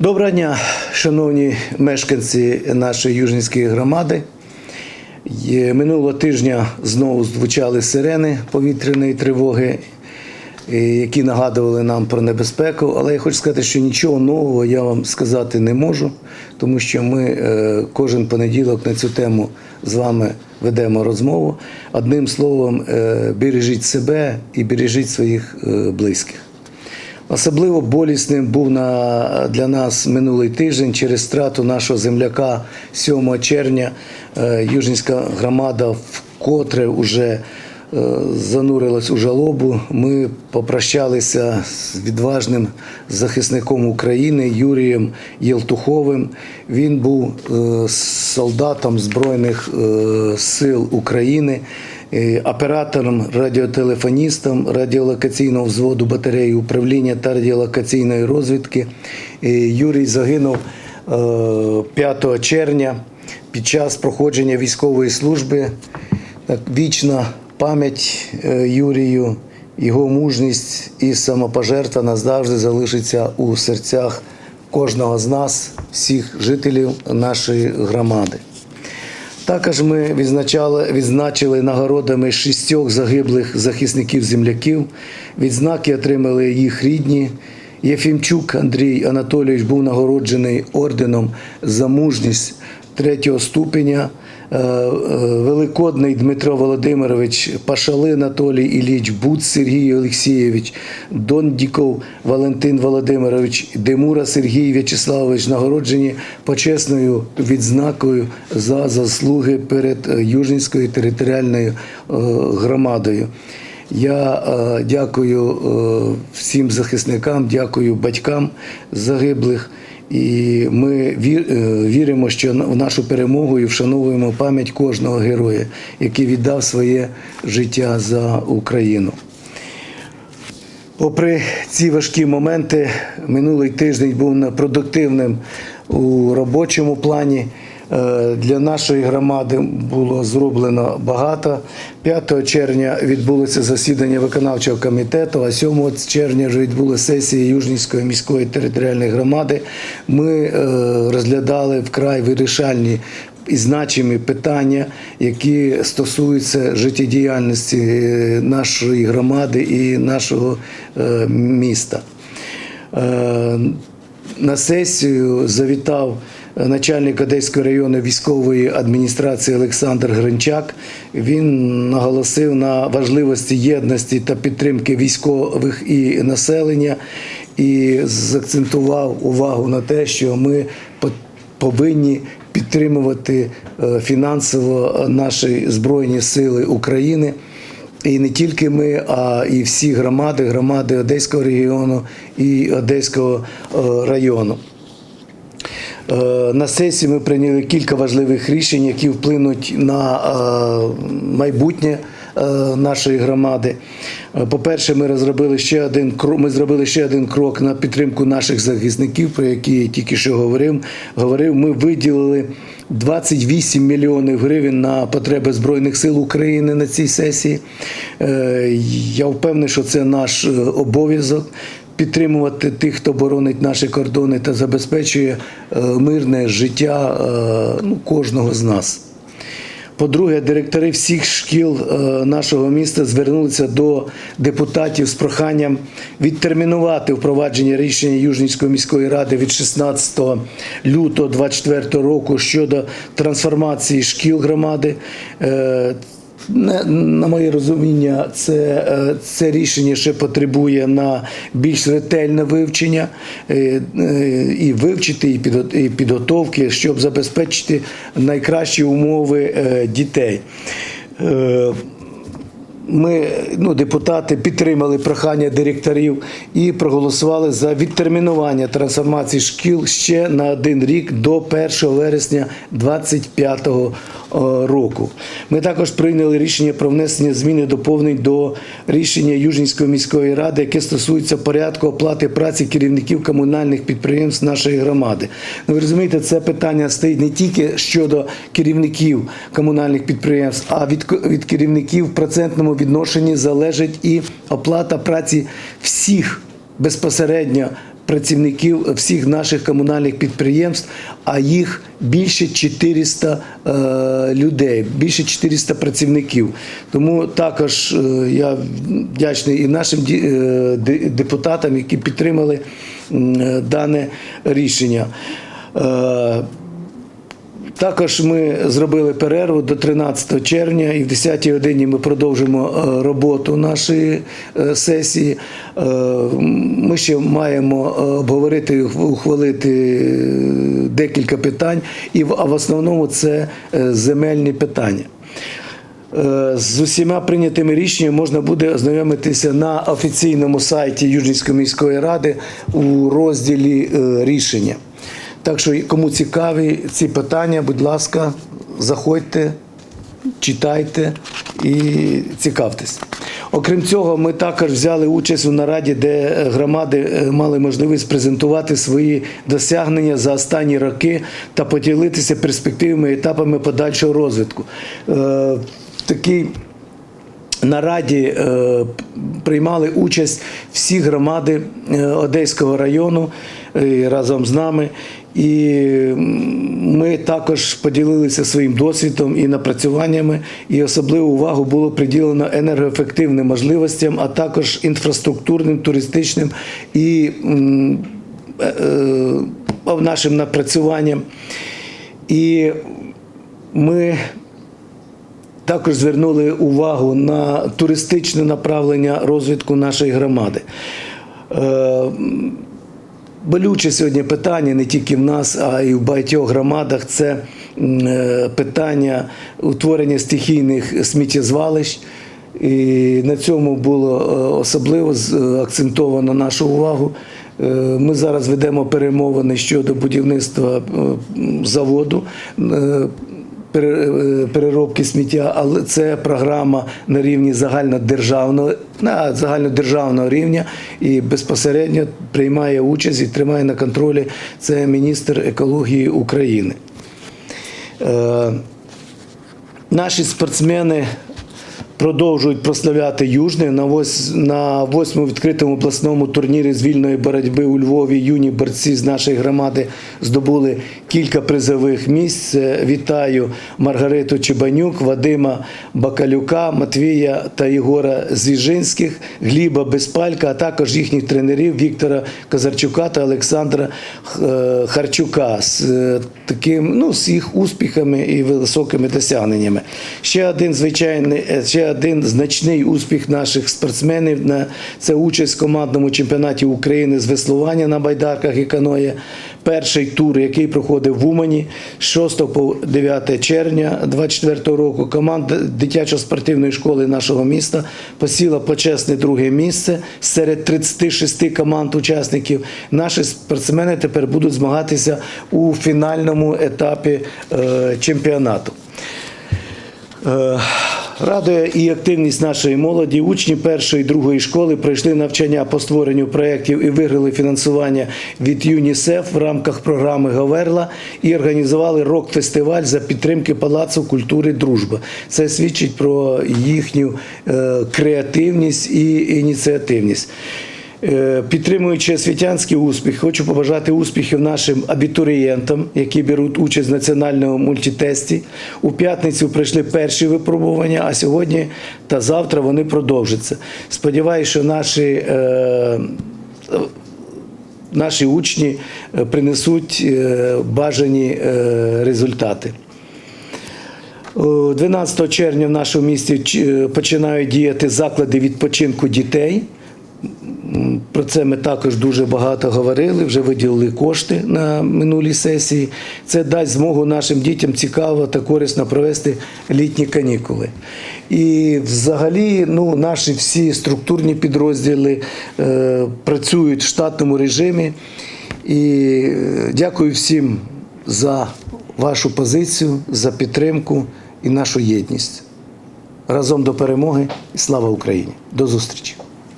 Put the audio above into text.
Доброго дня, шановні мешканці нашої Южнівської громади. Минулого тижня знову звучали сирени повітряної тривоги, е, які нагадували нам про небезпеку. Але я хочу сказати, що нічого нового я вам сказати не можу, тому що ми е, кожен понеділок на цю тему з вами ведемо розмову. Одним словом, е, бережіть себе і бережіть своїх близьких. Особливо болісним був на, для нас минулий тиждень через страту нашого земляка 7 червня. Е, Южнівська громада вкотре вже занурилась у жалобу. Ми попрощалися з відважним захисником України Юрієм Єлтуховим. Він був е, солдатом Збройних е, сил України е, оператором, радіотелефоністом радіолокаційного взводу батареї управління та радіолокаційної розвідки. Е, Юрій загинув е, 5 червня під час проходження військової служби. Так, вічна пам'ять е, Юрію, його мужність і самопожертва назавжди залишиться у серцях кожного з нас, всіх жителів нашої громади. Також ми відзначали, відзначили нагородами шістьох загиблих захисників земляків. Відзнаки отримали їх рідні. Єфімчук Андрій Анатолійович був нагороджений орденом за мужність третього ступеня. Е, е, Великодний Дмитро Володимирович, Пашали Анатолій Ілліч, Буц Сергій Олексійович, Дондіков Валентин Володимирович, Демура Сергій В'ячеславович нагороджені почесною відзнакою за заслуги перед е, Южнівською територіальною громадою. Я дякую всім захисникам, дякую батькам загиблих. І ми е, віримо, що в нашу перемогу і вшановуємо пам'ять кожного героя, який віддав своє життя за Україну. Попри ці важкі моменти, минулий тиждень був продуктивним у робочому плані. Е, Для нашої громади було зроблено багато. 5 червня відбулося засідання виконавчого комітету, а 7 червня вже відбулася сесія Южнівської міської територіальної громади. Ми е, розглядали вкрай вирішальні і значимі питання, які стосуються життєдіяльності е, нашої громади і нашого міста. На сесію завітав начальник Одеської районної військової адміністрації Олександр Гринчак. Він наголосив на важливості єдності та підтримки військових і населення і заакцентував увагу на те, що ми повинні підтримувати е, фінансово наші Збройні Сили України. І не тільки ми, а і всі громади, громади Одеського регіону і Одеського е, району. Е, На сесії ми прийняли кілька важливих рішень, які вплинуть на е, майбутнє е, нашої громади. По-перше, ми розробили ще один крок. Ми зробили ще один крок на підтримку наших захисників, про які я тільки що говорив. Говорив, ми виділили 28 мільйонів гривень на потреби Збройних сил України на цій сесії. Я впевнений, що це наш обов'язок підтримувати тих, хто боронить наші кордони та забезпечує е, мирне життя е, ну, кожного з нас. По-друге, директори всіх шкіл е, нашого міста звернулися до депутатів з проханням відтермінувати впровадження рішення Южнівської міської ради від 16 лютого 2024 року щодо трансформації шкіл громади. На моє розуміння, це, е, це рішення ще потребує на більш ретельне вивчення е, е, і вивчити, і підготовки, щоб забезпечити найкращі умови дітей. Е, ми, ну, депутати, підтримали прохання директорів і проголосували за відтермінування трансформації шкіл ще на один рік до 1 вересня 2025 року. Ми також прийняли рішення про внесення змін і доповнень до рішення Южнівської міської ради, яке стосується порядку оплати праці керівників комунальних підприємств нашої громади. Ну, ви розумієте, це питання стоїть не тільки щодо керівників комунальних підприємств, а від, від керівників в процентному відношенні залежить і оплата праці всіх безпосередньо працівників всіх наших комунальних підприємств, а їх більше 400 е, людей, більше 400 працівників. Тому також е, я вдячний і нашим е, депутатам, які підтримали дане рішення. Також ми зробили перерву до 13 червня, і в 10 годині ми продовжимо е, роботу нашої е, сесії. Е, Ми ще маємо обговорити, ухвалити декілька питань, і в- основному це земельні питання. З усіма прийнятими рішеннями можна буде ознайомитися на офіційному сайті Южнівської міської ради у розділі рішення. Так що, кому цікаві ці питання, будь ласка, заходьте, читайте і цікавтесь. Окрім цього, ми також взяли участь у нараді, де громади е, мали можливість презентувати свої досягнення за останні роки та поділитися перспективами і етапами подальшого розвитку. Е, В такій нараді е, приймали участь всі громади е, Одеського району е, разом з нами. І ми також поділилися своїм досвідом і напрацюваннями, і особливу увагу було приділено енергоефективним можливостям, а також інфраструктурним, туристичним і е, е, нашим напрацюванням. І ми також звернули увагу на туристичне направлення розвитку нашої громади. Болюче сьогодні питання не тільки в нас, а й в багатьох громадах це е, питання утворення стихійних сміттєзвалищ. І на цьому було е, особливо е, акцентовано нашу увагу. Ми зараз ведемо перемовини щодо будівництва заводу. Е, пере- переробки сміття, але це програма на рівні загальнодержавного на загальнодержавного рівня і безпосередньо приймає участь і тримає на контролі це міністр екології України. Е, Наші спортсмени продовжують прославляти Южне на на восьмому відкритому обласному турнірі з вільної боротьби у Львові. Юні борці з нашої громади здобули кілька призових місць. Вітаю Маргариту Чебанюк, Вадима Бакалюка, Матвія та Єгора Звіжинських, Гліба Безпалька, а також їхніх тренерів Віктора Казарчука та Олександра е, Харчука з е, таким, ну, з їх успіхами і високими досягненнями. Ще один звичайний, е, один значний успіх наших спортсменів на це участь в командному чемпіонаті України з веслування на байдарках і каноє. Перший тур, який проходив в Умані з 6 по 9 червня 2024 року. Команда дитячо-спортивної школи нашого міста посіла почесне друге місце серед 36 команд учасників. Наші спортсмени тепер будуть змагатися у фінальному етапі е, чемпіонату. Радує і активність нашої молоді. Учні першої і другої школи пройшли навчання по створенню проєктів і виграли фінансування від ЮНІСЕФ в рамках програми Говерла і організували рок-фестиваль за підтримки Палацу культури Дружба. Це свідчить про їхню е, креативність і ініціативність. Е, Підтримуючи освітянський успіх, хочу побажати успіхів нашим абітурієнтам, які беруть участь в національному мультитесті. У п'ятницю пройшли перші випробування, а сьогодні та завтра вони продовжаться. Сподіваюся, що наші. е, Наші учні е, принесуть е, бажані результати. 12 червня в нашому місті починають діяти заклади відпочинку дітей. Про це ми також дуже багато говорили, вже виділили кошти на минулій сесії. Це дасть змогу нашим дітям цікаво та корисно провести літні канікули. І взагалі ну, наші всі структурні підрозділи е, працюють в штатному режимі. І е, дякую всім за вашу позицію, за підтримку і нашу єдність. Разом до перемоги і слава Україні! До зустрічі!